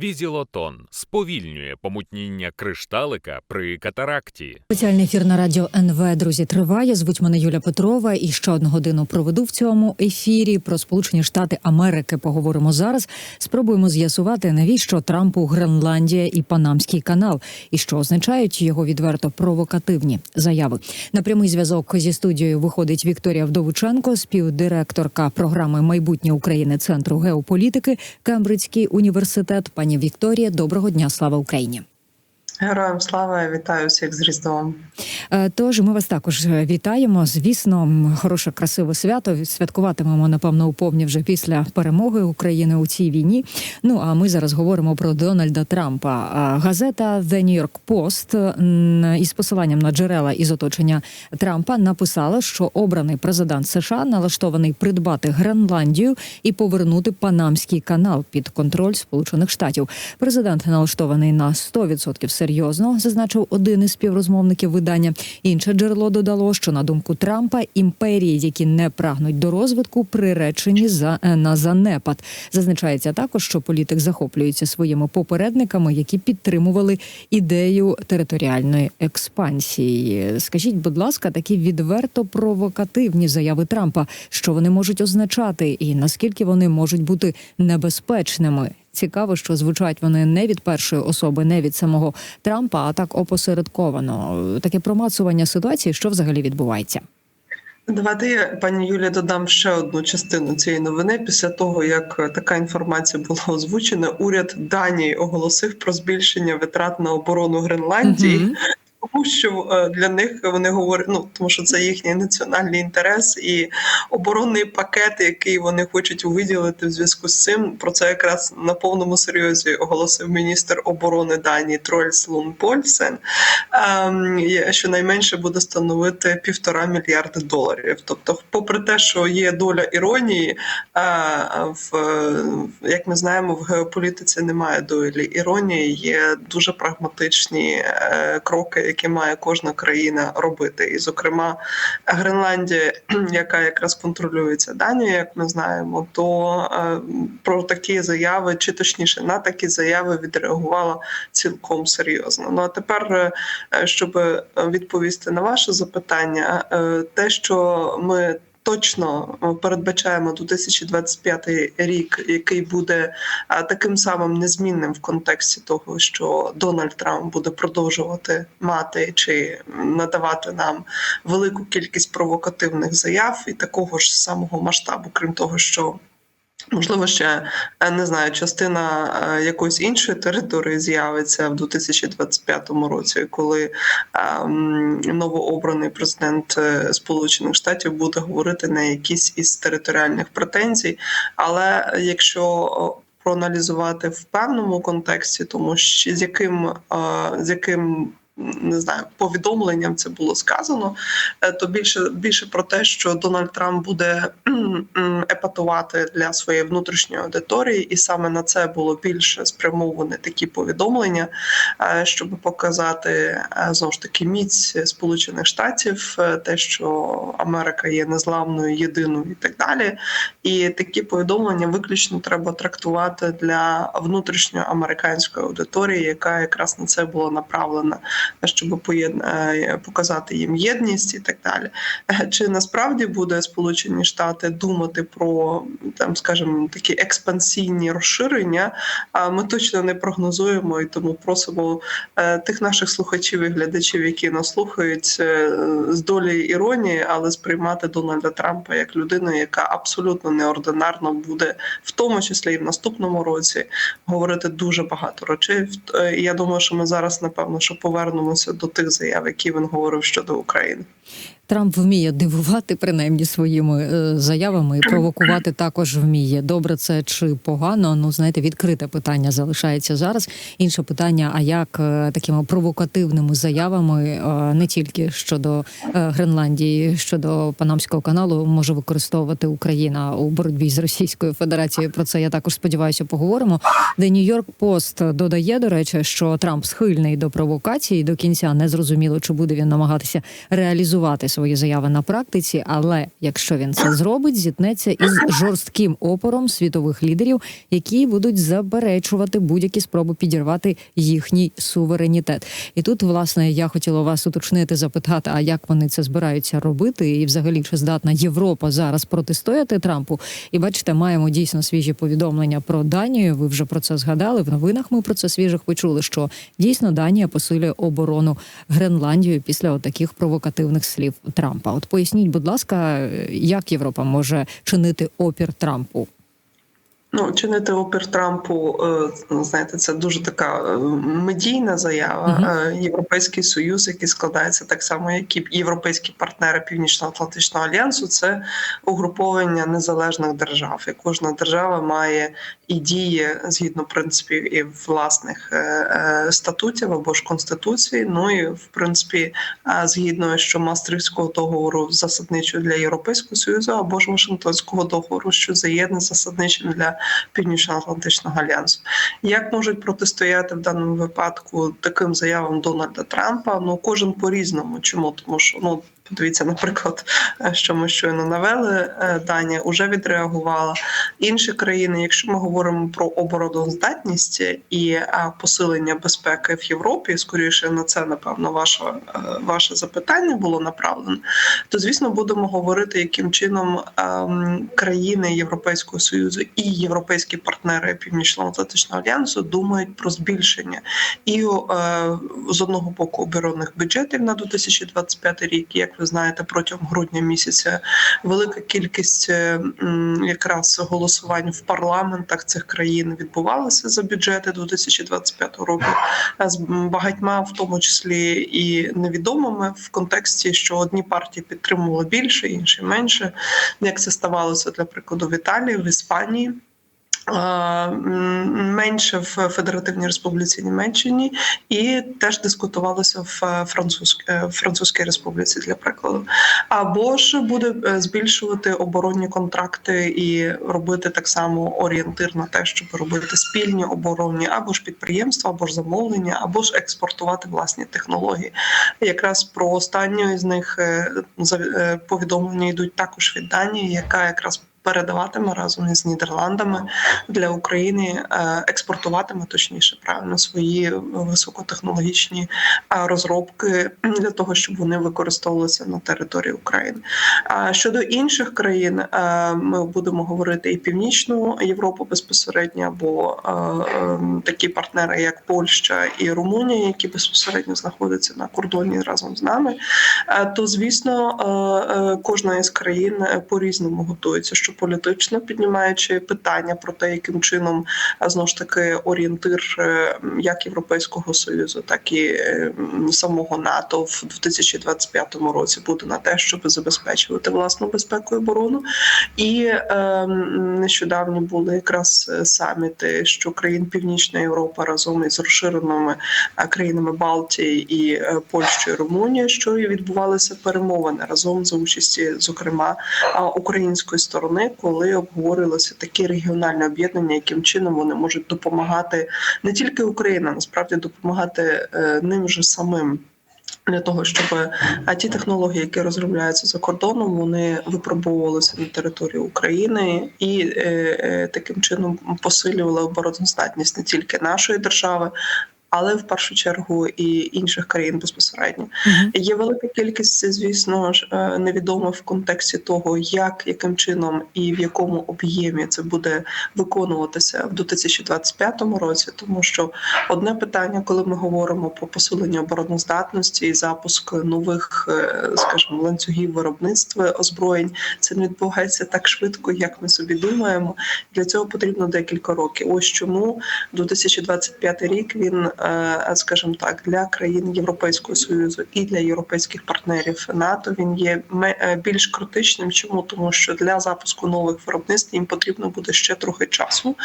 Візілотон сповільнює помутніння кришталика при катаракті. Спеціальний ефір на радіо НВ друзі триває. Звуть мене Юля Петрова. І ще одну годину проведу в цьому ефірі. Про Сполучені Штати Америки поговоримо зараз. Спробуємо з'ясувати, навіщо Трампу Гренландія і Панамський канал, і що означають його відверто провокативні заяви. На прямий зв'язок зі студією виходить Вікторія Вдовиченко, співдиректорка програми Майбутнє України Центру геополітики, Кембриджський університет. Пані Вікторія, доброго дня, слава Україні. Героям слава вітаю всіх з Різдвом. Е, Тож ми вас також вітаємо. Звісно, хороше, красиве свято. Святкуватимемо напевно у повні вже після перемоги України у цій війні. Ну а ми зараз говоримо про Дональда Трампа. Газета The New York Post із посиланням на джерела із оточення Трампа написала, що обраний президент США налаштований придбати Гренландію і повернути Панамський канал під контроль Сполучених Штатів. Президент налаштований на 100% серйозно, зазначив один із співрозмовників видання. Інше джерело додало, що на думку Трампа імперії, які не прагнуть до розвитку, приречені за е, на занепад. Зазначається також, що політик захоплюється своїми попередниками, які підтримували ідею територіальної експансії. Скажіть, будь ласка, такі відверто провокативні заяви Трампа, що вони можуть означати, і наскільки вони можуть бути небезпечними. Цікаво, що звучать вони не від першої особи, не від самого Трампа, а так опосередковано. Таке промацування ситуації, що взагалі відбувається. Давайте я, пані Юлія, додам ще одну частину цієї новини. Після того, як така інформація була озвучена, уряд Данії оголосив про збільшення витрат на оборону Гренландії. Мгм. Тому що е, для них вони говорять, ну тому що це їхній національний інтерес і оборонний пакет, який вони хочуть виділити в зв'язку з цим. Про це якраз на повному серйозі оголосив міністр оборони Данії Трольс Лун Польсен. ем, Щонайменше буде становити півтора мільярда доларів. Тобто, попри те, що є доля іронії, е, в як ми знаємо, в геополітиці немає долі іронії, є дуже прагматичні е, кроки, які має кожна країна робити. І, зокрема, Гренландія, яка якраз контролюється Данією, як ми знаємо, то е, про такі заяви, чи точніше на такі заяви відреагувала цілком серйозно. Ну а тепер, е, щоб е, відповісти на ваше запитання, те, що ми Точно е, передбачаємо 2025 рік, який буде таким самим незмінним в контексті того, що Дональд Трамп буде продовжувати мати чи надавати нам велику кількість провокативних заяв і такого ж самого масштабу, крім того, що. Можливо, ще е, не знаю, частина е, якоїсь іншої території з'явиться в 2025 році, коли ем, новообраний президент е, Сполучених Штатів буде говорити на якісь із територіальних претензій. Але якщо проаналізувати в певному контексті, тому що з яким з яким не знаю, повідомленням це було сказано, е, то більше більше про те, що Дональд Трамп буде епатувати для своєї внутрішньої аудиторії, і саме на це було більше спрямовані такі повідомлення, е, щоб показати е, знову ж таки міць Сполучених Штатів, те, що Америка є незламною, єдиною і так далі. І такі повідомлення виключно треба трактувати для внутрішньої американської аудиторії, яка якраз на це була направлена щоб е, показати їм єдність і так далі. Е, Чи насправді буде Сполучені Штати думати про там, скажімо, такі експансійні розширення? А ми точно не прогнозуємо і тому просимо е, тих наших слухачів і глядачів, які нас слухають з долі іронії, але сприймати Дональда Трампа як людину, яка абсолютно неординарно буде, в тому числі і в наступному році, говорити дуже багато речей. Я думаю, що ми зараз напевно що повернемося до тих заяв, які він говорив щодо України. Трамп вміє дивувати принаймні своїми е, заявами і провокувати також вміє. Добре, це чи погано? Ну знаєте, відкрите питання залишається зараз. Інше питання: а як е, такими провокативними заявами е, не тільки щодо Гренландії, щодо Панамського каналу може використовувати Україна у боротьбі з Російською Федерацією? Про це я також сподіваюся, поговоримо. The New York Post додає, до речі, що Трамп схильний до провокації до кінця не зрозуміло, чи буде він намагатися реалізувати свої свої заяви на практиці, але якщо він це зробить, зіткнеться із жорстким опором світових лідерів, які будуть заперечувати будь-які спроби підірвати їхній суверенітет. І тут, власне, я хотіла вас уточнити, запитати, а як вони це збираються робити, і взагалі чи здатна Європа зараз протистояти Трампу? І бачите, маємо дійсно свіжі повідомлення про Данію. Ви вже про це згадали. В новинах ми про це свіжих почули. Що дійсно Данія посилює оборону Гренландії після таких провокативних слів Трампа. От поясніть, будь ласка, як Європа може чинити опір Трампу? Ну, чинити опір Трампу, е, ну, знаєте, це дуже така е, медійна заява. Е, Європейський союз, який складається так само, як і європейські партнери Північно-Атлантичного альянсу, це угруповання незалежних держав. І кожна держава має і діє згідно принципів і власних статутів або ж конституції. Ну і в принципі, згідно що Мастрівського договору засадничою для Європейського союзу, або ж Вашингтонського договору, що є засадничим для Північно-Атлантичного альянсу. Як можуть протистояти в даному випадку таким заявам Дональда Трампа? Ну кожен по різному. Чому тому, що ну. Подивіться, наприклад, е, що ми щойно навели. е, Данія вже відреагувала. Інші країни, якщо ми говоримо про обороноздатність і е, посилення безпеки в Європі, скоріше на це напевно ваше, ваше запитання було направлено. То звісно, будемо говорити, яким чином ем, країни Європейського союзу і європейські партнери Північно-Атлантичного альянсу думають про збільшення і з одного боку оборонних бюджетів на 2025 рік. Як ви знаєте, протягом грудня місяця велика кількість е, якраз голосувань в парламентах цих країн відбувалася за бюджети 2025 року. З багатьма, в тому числі і невідомими в контексті, що одні партії підтримували більше, інші менше. Як це ставалося для прикладу в Італії, в Іспанії. Е, Менше в Федеративній Республіці Німеччині, і теж дискутувалося в Французькій, Французькій Республіці для прикладу. Або ж буде е, збільшувати оборонні контракти і робити так само орієнтир на те, щоб робити спільні оборонні або ж підприємства, або ж замовлення, або ж експортувати власні технології. Якраз про останню з них е, е, повідомлення йдуть також від Данії, яка якраз передаватиме разом із Нідерландами для України, е, експортуватиме точніше правильно свої високотехнологічні е, розробки для того, щоб вони використовувалися на території України. А щодо інших країн, е, ми будемо говорити і північну Європу безпосередньо, або е, е, такі партнери, як Польща і Румунія, які безпосередньо знаходяться на кордоні разом з нами. Е, То звісно, е, е, кожна із країн е, по-різному готується, що політично піднімаючи питання про те, яким чином знову ж таки орієнтир е, як Європейського союзу, так і е, самого НАТО в 2025 році буде на те, щоб забезпечувати власну безпеку і оборону. І е, м, нещодавно були якраз е, саміти, що країн Північної Європи разом із розширеними країнами Балтії і Польщею, Румунією, що і відбувалися перемовини разом за участі, зокрема української сторони, коли обговорювалося такі регіональні об'єднання, яким чином вони можуть допомагати не тільки Україна, насправді допомагати е, ним же самим. Для того щоб а ті технології, які розробляються за кордоном, вони випробовувалися на території України і е, е, таким чином посилювали обороноздатність не тільки нашої держави, але в першу чергу і інших країн безпосередньо. Мгм. Є велика кількість, звісно ж, е, невідомо в контексті того, як, яким чином і в якому об'ємі це буде виконуватися в 2025 році. Тому що одне питання, коли ми говоримо про посилення обороноздатності і запуск нових, е, скажімо, ланцюгів виробництва озброєнь, це не відбувається так швидко, як ми собі думаємо. Для цього потрібно декілька років. Ось чому 2025 рік він, е, скажімо так, для країн Європейського союзу і для європейських партнерів НАТО він є е, більш критичним. Чому тому, що для запуску нових виробництв їм потрібно буде ще трохи часу,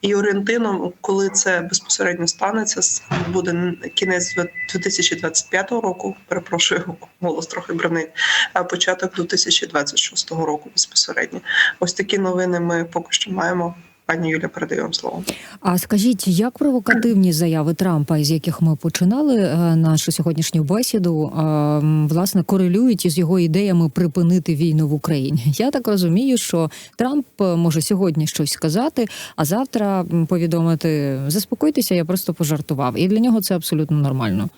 і орієнтином, коли це безпосередньо станеться, буде кінець 2025 року. Перепрошую, голос трохи бронить. А початок 2026 року безпосередньо. Ось такі новини ми поки що маємо. Пані Юля, передаю вам слово. А скажіть, як провокативні заяви Трампа, із яких ми починали е, нашу сьогоднішню бесіду, е, власне корелюють із його ідеями припинити війну в Україні? Я так розумію, що Трамп е, може сьогодні щось сказати, а завтра повідомити заспокойтеся, я просто пожартував. І для нього це абсолютно нормально.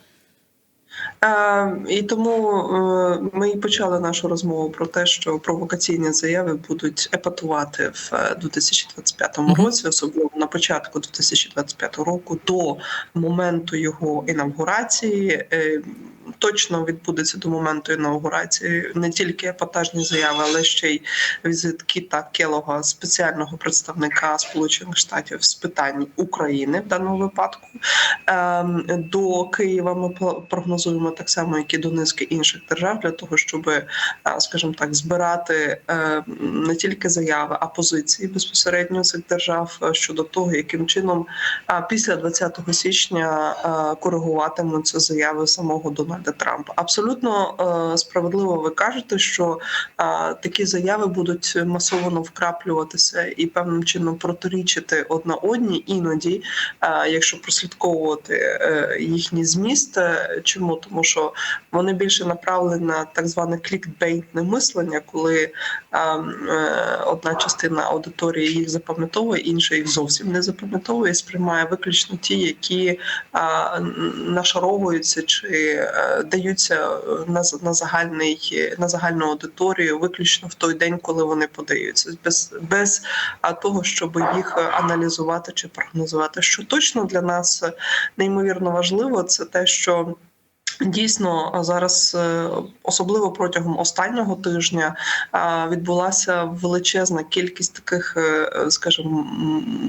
Е, і тому е, ми і почали нашу розмову про те, що провокаційні заяви будуть епатувати в е, 2025 Мгм. році, особливо на початку 2025 року, до моменту його інавгурації. Точно відбудеться до моменту інаугурації не тільки епатажні заяви, але ще й візит Кіта Келога, спеціального представника Сполучених Штатів з питань України в даному випадку. Ем, До Києва ми прогнозуємо так само, як і до низки інших держав, для того, щоб, е, скажімо так, збирати е, не тільки заяви, а позиції безпосередньо цих держав е, щодо того, яким чином після 20 січня коригуватимуться заяви самого Дональда Трампа. Абсолютно е, справедливо ви кажете, що а, такі заяви будуть масово вкраплюватися і певним чином протирічити одна одній іноді, а, якщо прослідковувати е, їхній зміст. Е, Чому тому, що вони більше направлені на так зване клікбейтне мислення, коли е, одна частина аудиторії їх запам'ятовує, інша їх зовсім не запам'ятовує, сприймає виключно ті, які нашаровуються чи е, даються е, на на загальний на загальну аудиторію, виключно в той день, коли вони подаються, без без того, щоб їх аналізувати чи прогнозувати. Що точно для нас неймовірно важливо, це те, що. Дійсно, зараз, е, особливо протягом останнього тижня, відбулася величезна кількість таких, е, е, скажімо,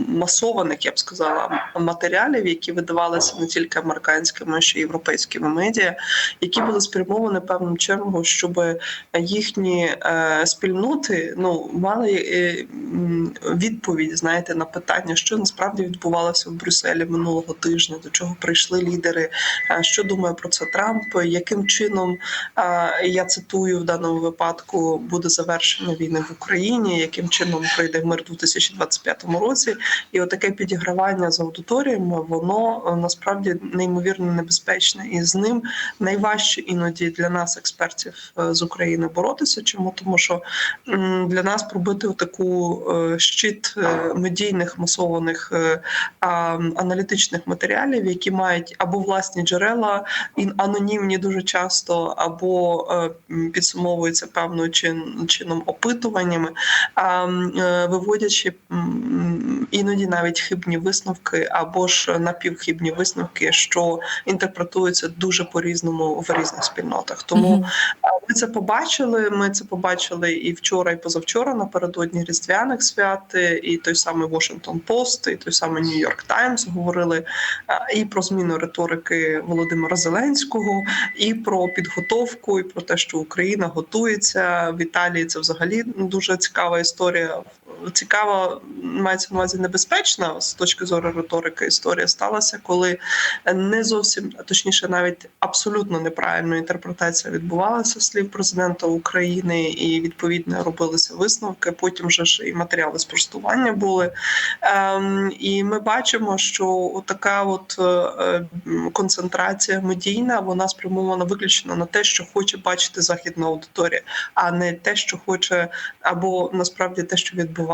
масованих, я б сказала, матеріалів, які видавалися не тільки американськими, а ще й європейськими медіа, які були спрямовані певним чином, щоб їхні е, спільноти ну мали е, відповідь, знаєте, на питання, що насправді відбувалося в Брюсселі минулого тижня, до чого прийшли лідери, е, що думає про це Трамп, яким чином я цитую в даному випадку буде завершення війни в Україні, яким чином пройде мир у 2025 році, і отаке підігравання з аудиторіями, воно е, насправді неймовірно небезпечне, і з ним найважче іноді для нас, експертів е, з України, боротися. Чому? Тому, що для нас пробити таку щит е, медійних масованих аналітичних матеріалів, які мають або власні джерела, і анонімні дуже часто, або е, підсумовуються певною чин, чином опитуваннями, а, е, виводячи іноді навіть хибні висновки, або ж напівхибні висновки, що інтерпретуються дуже по-різному в різних спільнотах. Тому ми це побачили. Ми це побачили і вчора, і позавчора напередодні різдвяних свят. І той самий Washington Post, і той самий New York Times говорили і про зміну риторики Володимира Зеленського, і про підготовку, і про те, що Україна готується в Італії. Це взагалі дуже цікава історія. Цікава мається на увазі небезпечна з точки зору риторики. Історія сталася, коли не зовсім а точніше, навіть абсолютно неправильна інтерпретація відбувалася слів президента України, і відповідно робилися висновки. Потім вже ж і матеріали спростування були. Ем, і ми бачимо, що така от е, концентрація медійна вона спрямована виключно на те, що хоче бачити західна аудиторія, а не те, що хоче, або насправді те, що відбувається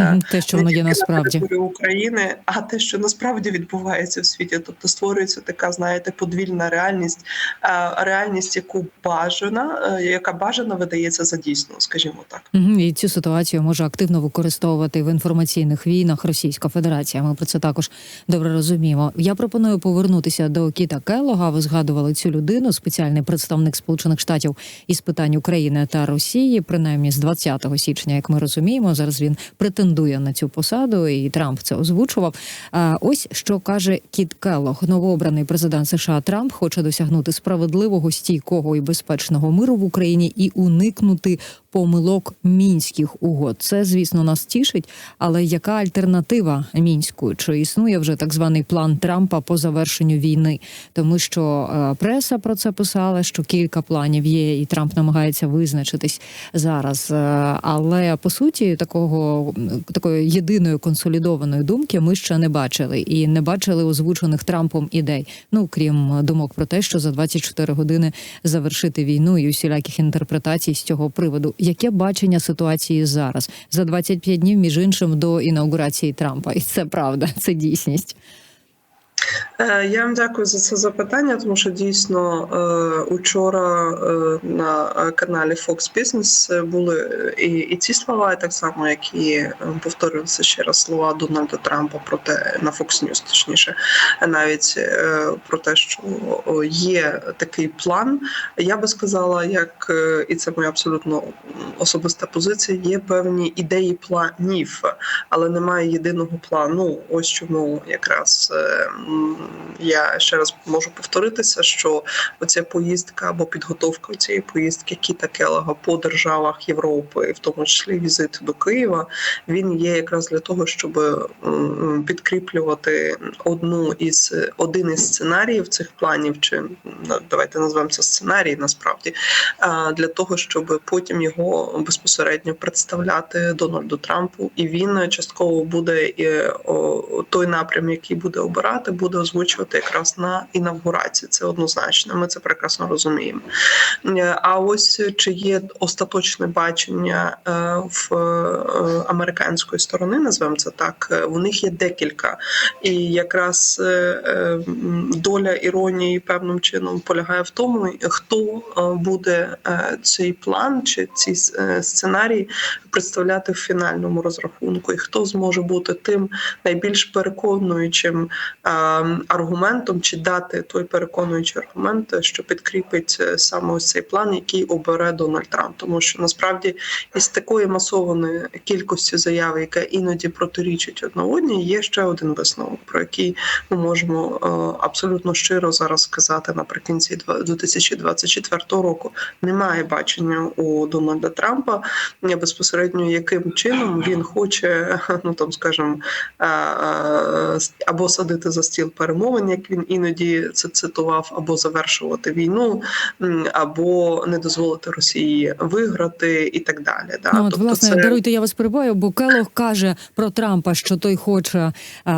Мгм, Те, що воно є насправді. на України, а те, що насправді відбувається в світі, тобто створюється така, знаєте, подвільна реальність, е, реальність, яку бажана, е, яка бажана видається за дійсну, скажімо так. І цю ситуацію може активно використовувати в інформаційних війнах Російська Федерація. Ми про це також добре розуміємо. Я пропоную повернутися до Кіта Келлога. Ви згадували цю людину, спеціальний представник Сполучених Штатів із питань України та Росії, принаймні з 20 січня, як ми розуміємо. Зараз він претендує на цю посаду, і Трамп це озвучував. А ось що каже Кіт Келлог. новообраний президент США Трамп хоче досягнути справедливого, стійкого і безпечного миру в Україні і уникнути помилок мінських угод. Це, звісно, нас тішить. Але яка альтернатива мінську? Чи існує вже так званий план Трампа по завершенню війни? Тому що е, преса про це писала, що кілька планів є, і Трамп намагається визначитись зараз. Е, Але по суті, такого такої єдиної консолідованої думки ми ще не бачили і не бачили озвучених Трампом ідей. Ну крім думок про те, що за 24 години завершити війну і усіляких інтерпретацій з цього приводу. Яке бачення ситуації зараз за 25 днів, між іншим, до інаугурації Трампа? І це правда, це дійсність. Е, Я вам дякую за це запитання, тому що дійсно е, учора е, на каналі Fox Business були і, і ці слова, і так само, як і повторювалися ще раз слова Дональда Трампа про те на Fox News, точніше, навіть про те, що є такий план. Я би сказала, як і це моя абсолютно особиста позиція. Є певні ідеї планів, але немає єдиного плану. Ось чому якраз я ще раз можу повторитися, що оця поїздка або підготовка цієї поїздки Кіта Келега по державах Європи, в тому числі візит до Києва, він є якраз для того, щоб підкріплювати одну із один із сценаріїв цих планів, чи м, давайте назвемо це сценарій, насправді для того, щоб потім його безпосередньо представляти Дональду Трампу, і він частково буде той напрям, який буде обирати, буде озвучувати якраз на інавгурації. Це однозначно. Ми це прекрасно розуміємо. Е, А ось чи є остаточне бачення е, в е, американської сторони, назвемо це так. У них є декілька, і якраз доля іронії певним чином полягає в тому, хто буде цей план чи ці сценарії представляти в фінальному розрахунку, і хто зможе бути тим найбільш переконуючим е, аргументом, чи дати той переконуючий аргумент, що підкріпить е, саме ось цей план, який обере Дональд Трамп, тому що насправді із такої масованої кількості заяв, яка іноді протирічить одна одній, є ще один висновок, про який ми можемо е, абсолютно щиро зараз сказати наприкінці два- 2024 року. Немає бачення у Дональда Трампа е, безпосередньо, яким чином він хоче, ну там скажімо, е, е, або садити за стіл перемовин, як він іноді це цитував, або завершувати війну, або не дозволити Росії виграти, і так далі. Да? Ну, от, Тобто власне, це- даруйте, я вас перебуваю, бо Келох каже про Трампа, що той хоче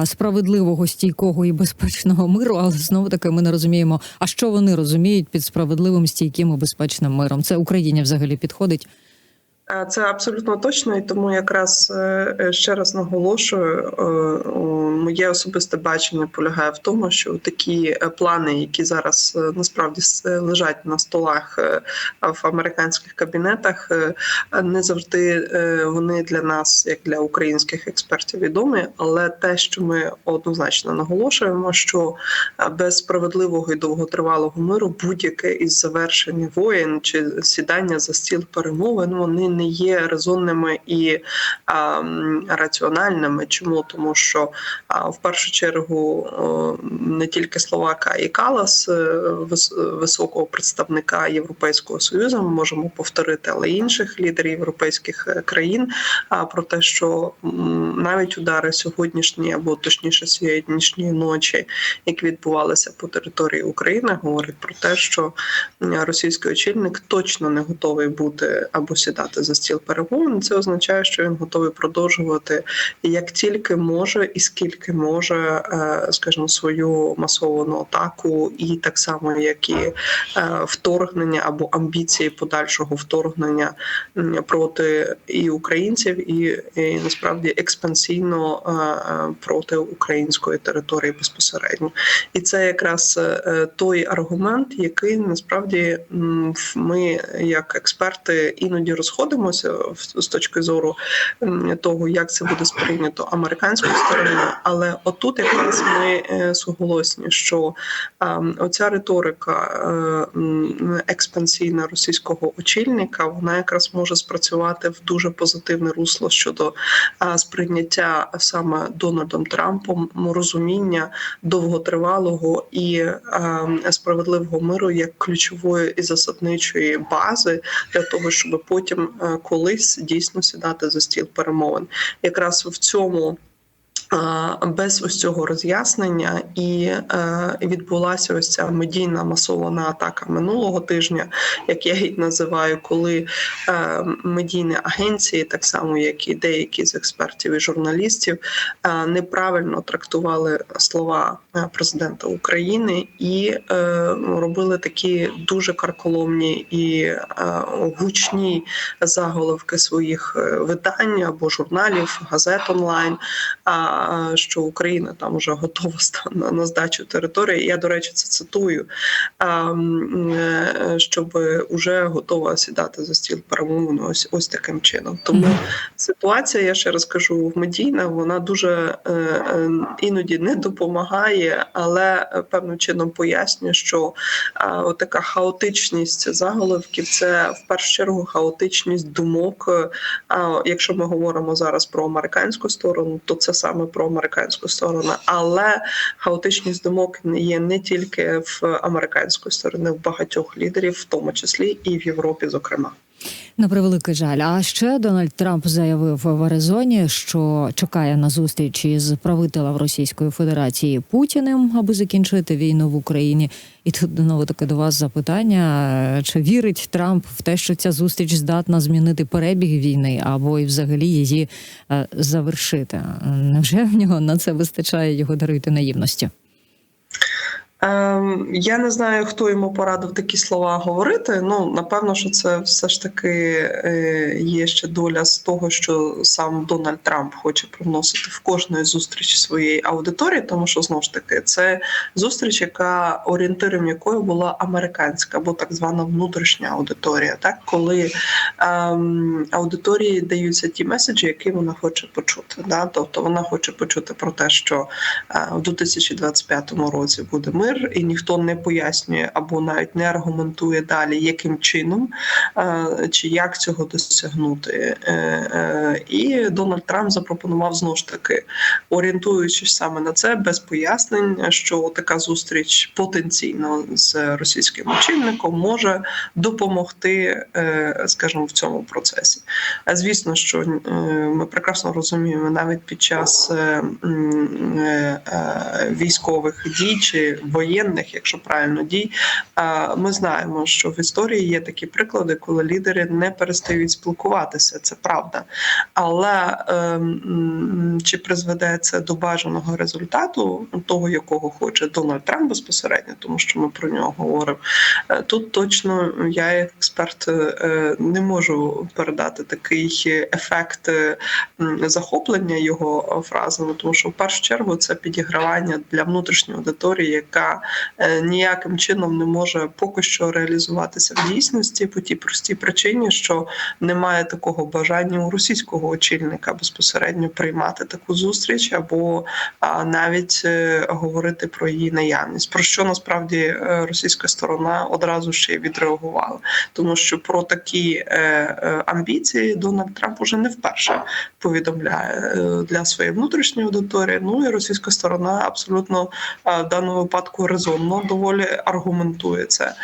справедливого, стійкого і безпечного миру, але знову таки ми не розуміємо, а що вони розуміють під справедливим, стійким і безпечним миром. Це Україні взагалі підходить. Це абсолютно точно, і тому якраз е, е, ще раз наголошую, е, моє особисте бачення полягає в тому, що такі плани, які зараз насправді лежать на столах в американських кабінетах, не завжди вони для нас, як для українських експертів, відомі. Але те, що ми однозначно наголошуємо, що без справедливого і довготривалого миру будь-яке із завершень воєн чи сідання за стіл перемовин вони не є резонними і а, раціональними. Чому тому, що а, в першу чергу не тільки Словака і Калас, е, високого представника Європейського союзу, ми можемо повторити, але інших лідерів європейських е, країн. А про те, що навіть удари сьогоднішні або точніше сьогоднішньої ночі, які відбувалися по території України, говорять про те, що російський очільник точно не готовий бути або сідати за стіл перемовин. Це означає, що він готовий продовжувати як тільки може і скільки може, е, скажімо, свою масовану атаку, і так само, як і е, вторгнення або амбіції подальшого вторгнення проти і українців, і, і насправді експансійно е, проти української території безпосередньо. І це якраз той аргумент, який насправді ми, як експерти, іноді розходимося в- з точки зору того, як це буде сприйнято американською стороною. Але отут якраз ми е, суголосні, що ем, оця риторика е, експансійна російського очільника, вона якраз може спрацювати в дуже позитивне русло щодо сприйняття саме Дональдом Трампом розуміння довготривалого і е, справедливого миру як ключової і засадничої бази для того, щоб потім е, е, колись дійсно сідати за стіл перемовин. Якраз в цьому. Без ось цього роз'яснення і е, відбулася ось ця медійна масована атака минулого тижня, як я її називаю, коли е, медійні агенції, так само як і деякі з експертів і журналістів, е, неправильно трактували слова президента України і робили такі дуже карколомні і гучні заголовки своїх видань або журналів, газет онлайн. А що Україна там вже готова ста- на, здачу території. Я до речі, це цитую, а, м, е, щоб вже готова сідати за стіл перемовин ось ось таким чином. Тому ситуація, я ще раз кажу, медійна, вона дуже е, е, іноді не допомагає, але е, певним чином пояснює, що е, отака хаотичність заголовків це в першу чергу хаотичність думок. е, А якщо ми говоримо зараз про американську сторону, то це саме про американську сторону. Але хаотичність думок є не тільки в американської сторони, в багатьох лідерів, в тому числі і в Європі, зокрема. На превеликий жаль. А ще Дональд Трамп заявив в Аризоні, що чекає на зустріч із правителем Російської Федерації Путіним, аби закінчити війну в Україні. І тут знову таки до вас запитання: чи вірить Трамп в те, що ця зустріч здатна змінити перебіг війни, або і взагалі її е, завершити? Невже в нього на це вистачає його даруйте наївності? Ем, я не знаю, хто йому порадив такі слова говорити. Ну напевно, що це все ж таки е, є ще доля з того, що сам Дональд Трамп хоче привносити в кожної зустрічі своєї аудиторії, тому що знову ж таки це зустріч, яка орієнтиром якої була американська або так звана внутрішня аудиторія, так коли ем, аудиторії даються ті меседжі, які вона хоче почути. Да? Тобто вона хоче почути про те, що е, в 2025 році буде мир, і ніхто не пояснює або навіть не аргументує далі, яким чином е, чи як цього досягнути. Е, е, І Дональд Трамп запропонував знову ж таки, орієнтуючись саме на це, без пояснень, що така зустріч потенційно з російським очільником може допомогти, скажімо, в цьому процесі. Звісно, що ми прекрасно розуміємо навіть під час військових дій чи воєнних, якщо правильно дій, ми знаємо, що в історії є такі приклади, коли лідери не перестають спілкуватися. Це правда. Але е, чи призведе це до бажаного результату, того, якого хоче Дональд Трамп безпосередньо, тому що ми про нього говоримо. Е, Тут точно я, як експерт, е, не можу передати такий ефект е, захоплення його фразами, тому що в першу чергу це підігравання для внутрішньої аудиторії, яка е, ніяким чином не може поки що реалізуватися в дійсності по тій простій причині, що немає такого бажання у російського очільника безпосередньо приймати таку зустріч або навіть е, говорити про її наявність. Про що насправді е, російська сторона одразу ще й відреагувала, тому що про такі амбіції Дональд Трамп уже не вперше повідомляє для своєї внутрішньої аудиторії. Ну і російська сторона абсолютно в даному випадку резонно доволі аргументує це,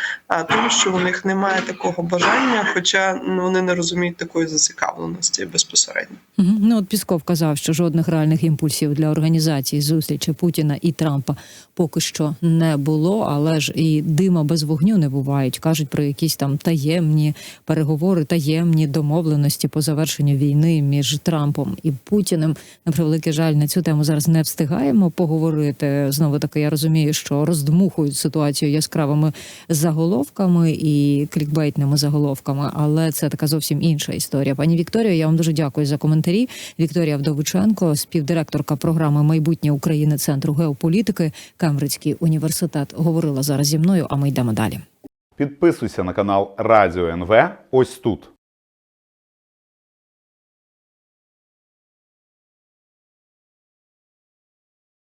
тому, що у них немає такого бажання, хоча ну, вони не розуміють такої зацікавленості безпосередньо. Ну от Пісков казав, що жодних реальних імпульсів для організації зустрічі Путіна і Трампа поки що не було, але ж і дима без вогню не бувають. кажуть про якісь там таємні переговори, таємні домовленості по завершенню війни між Трампом і Путіним. На превеликий жаль, на цю тему зараз не встигаємо поговорити. Знову таки, я розумію, що роздмухують ситуацію яскравими заголовками і клікбейтними заголовками, але це така зовсім інша історія. Пані Вікторія, я вам дуже дякую за коментарі. Вікторія Вдовиченко, співдиректорка програми Майбутнє України Центру геополітики, Кембриджський університет, говорила зараз зі мною. А ми йдемо далі. Підписуйся на канал Радіо НВ ось тут.